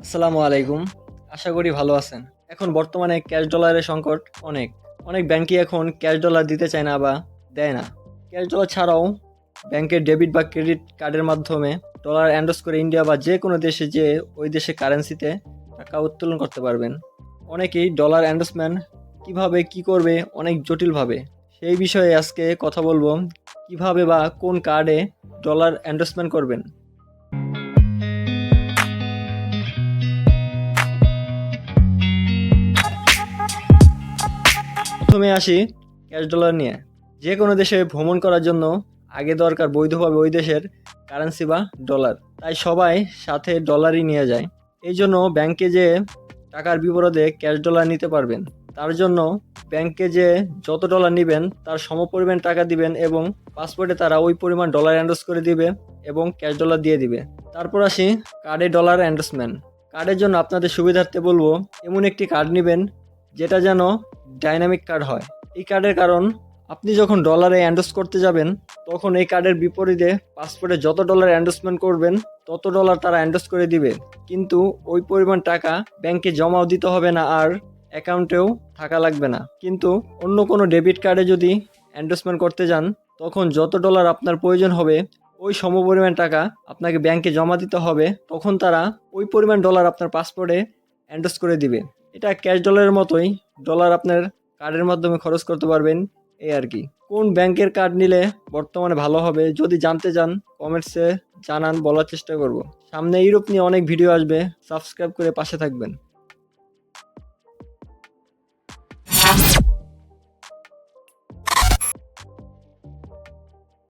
আসসালামু আলাইকুম। আশা করি ভালো আছেন। এখন বর্তমানে ক্যাশ ডলারের সংকট অনেক। অনেক ব্যাংকই এখন ক্যাশ ডলার দিতে চায় না বা দেয় না। ক্যাশ ডলার ছাড়াও ব্যাংকের ডেবিট বা ক্রেডিট কার্ডের মাধ্যমে ডলার অ্যান্ডোস করে ইন্ডিয়া বা যে কোনো দেশে যে ওই দেশে কারেন্সিতে টাকা উত্তোলন করতে পারবেন। অনেকেই ডলার অ্যান্ডোসম্যান কীভাবে কি করবে অনেক জটিলভাবে। সেই বিষয়ে আজকে কথা বলব। কীভাবে বা কোন কার্ডে ডলার অ্যান্ডোসমেন্ট করবেন? প্রথমে আসি ক্যাশ ডলার নিয়ে। যে কোনো দেশে ভ্রমণ করার জন্য আগে দরকার বৈধভাবে ওই দেশের কারেন্সি বা ডলার। তাই সবাই সাথে ডলারই নিয়ে যায়। এই জন্য ব্যাংকে যে টাকার বিপরীতে ক্যাশ ডলার নিতে পারবেন, তার জন্য ব্যাংকে যে যত ডলার নেবেন, তার সমপরিমাণ টাকা দিবেন এবং পাসপোর্টে তারা ওই পরিমাণ ডলার অ্যান্ডোস করে দিবে এবং ক্যাশ ডলার দিয়ে দিবে। তারপর আসি কার্ডে ডলার অ্যান্ডোসমেন্ট কার্ডের জন্য আপনাদের সুবিধার্থে বলব, এমন একটি কার্ড নেবেন, যেটা যেন ডাইনামিক কার্ড হয়। এই কার্ডের কারণ, আপনি যখন ডলারে অ্যান্ডোস করতে যাবেন, তখন এই কার্ডের বিপরীতে পাসপোর্টে যত ডলার অ্যান্ডোসমেন্ট করবেন, তত ডলার তারা অ্যান্ডোস করে দিবে। কিন্তু ওই পরিমাণ টাকা ব্যাংকে জমাও দিতে হবে না আর অ্যাকাউন্টেও থাকা লাগবে না। কিন্তু অন্য কোনো ডেবিট কার্ডে যদি অ্যান্ডোসমেন্ট করতে যান, তখন যত ডলার আপনার প্রয়োজন হবে, ওই সমপরিমাণ টাকা আপনাকে ব্যাংকে জমা দিতে হবে, তখন তারা ওই পরিমাণ ডলার আপনার পাসপোর্টে অ্যান্ডোস করে দিবে। এটা ক্যাশ ডলারের মতোই। ডলার আপনার কার্ডের মাধ্যমে খরচ করতে পারবেন এই আর কি। কোন ব্যাংকের কার্ড নিলে বর্তমানে ভালো হবে, যদি জানতে চান কমেন্টসে জানান, বলার চেষ্টা করব। সামনে ইউরোপ নিয়ে অনেক ভিডিও আসবে সাবস্ক্রাইব করে পাশে থাকবেন।